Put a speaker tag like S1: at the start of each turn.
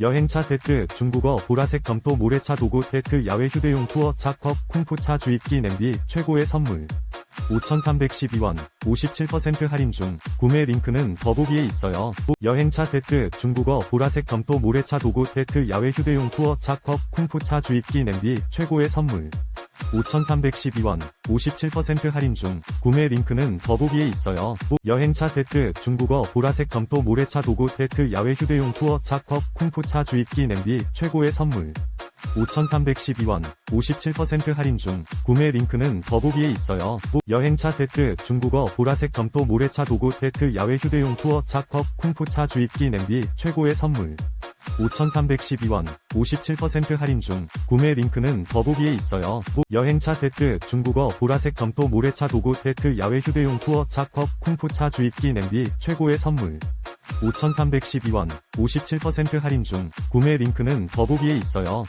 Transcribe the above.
S1: 여행차 세트, 중국어, 보라색 점토 모래차 도구 세트 야외 휴대용 투어 차 컵, 쿵푸차 주입기 냄비, 최고의 선물. 5,312원, 57% 할인 중, 구매 링크는 더보기에 있어요. 여행차 세트, 중국어, 보라색 점토 모래차 도구 세트 야외 휴대용 투어 차 컵, 쿵푸차 주입기 냄비, 최고의 선물. 5,312원, 57% 할인 중, 구매 링크는 더보기에 있어요. 여행차 세트, 중국어, 보라색 점토 모래차 도구 세트 야외 휴대용 투어 차 컵, 쿵푸차 주입기 냄비, 최고의 선물. 5,312원, 57% 할인 중, 구매 링크는 더보기에 있어요. 여행차 세트, 중국어, 보라색 점토 모래차 도구 세트 야외 휴대용 투어 차 컵, 쿵푸차 주입기 냄비, 최고의 선물. 5,312원, 57% 할인 중, 구매 링크는 더보기에 있어요. 여행차 세트, 중국어, 보라색 점토 모래차 도구 세트 야외 휴대용 투어 차 컵, 쿵푸차 주입기 냄비, 최고의 선물. 5,312원, 57% 할인 중, 구매 링크는 더보기에 있어요.